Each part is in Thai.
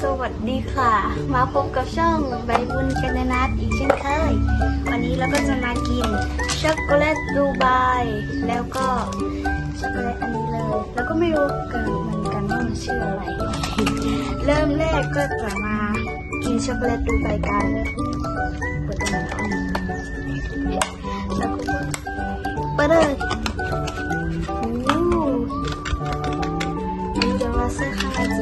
สวัสดีค่ะ มาพบกับช่องใบบุญกันนนัทอีกเช่นเคย วันนี้เราก็จะมากินช็อกโกแลตดูไบแล้วก็ช็อกโกแลตอันนี้เลย แล้วก็ไม่รู้กันเหมือนกันว่ามันชื่ออะไร เริ่มแรกก็จะมากินช็อกโกแลตดูไบกันเปิดตรงนี้แล้วก็เปิดเลยโอ้จะว่าเสื้อข้างใน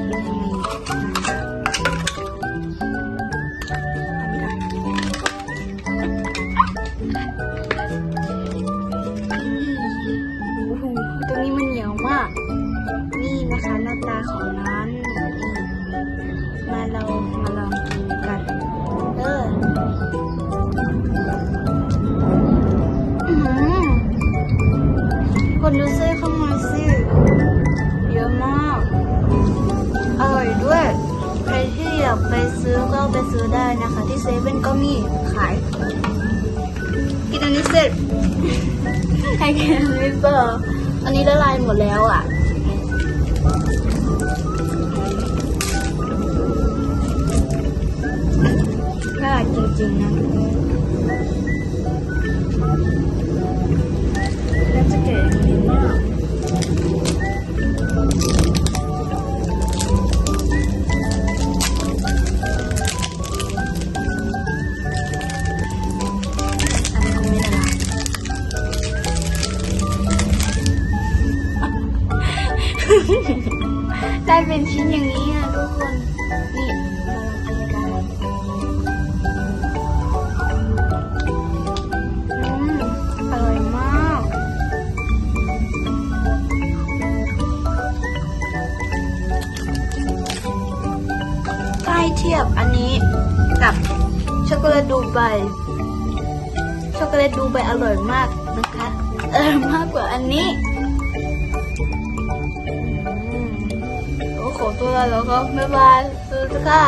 โอ้โหตรงนี้มันเหนียวมาก นี่นะคะหน้าตาของนั้นนี่มาเรามาลองกินกัน เออคนดูสากไปซื้อก็ไปซื้อได้นะคะ ที่เซเว่นก็มีขาย กินอันนี้เสร็จไอแคนริเปอร์อันนี้ละลายหมดแล้วอะน่าจริงๆนะ ได้เป็นชิ้นอย่างนี้อะทุกคน นี่มาลองกินกันอืมอร่อยมากได้เทียบอันนี้กับช็อกโกแลตดูไบช็อกโกแลตดูไบอร่อยมากนะคะ อร่อยมากกว่าอันนี้ ตัวแล้วก็บ๊ายบายสวัสดีค่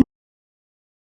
ะ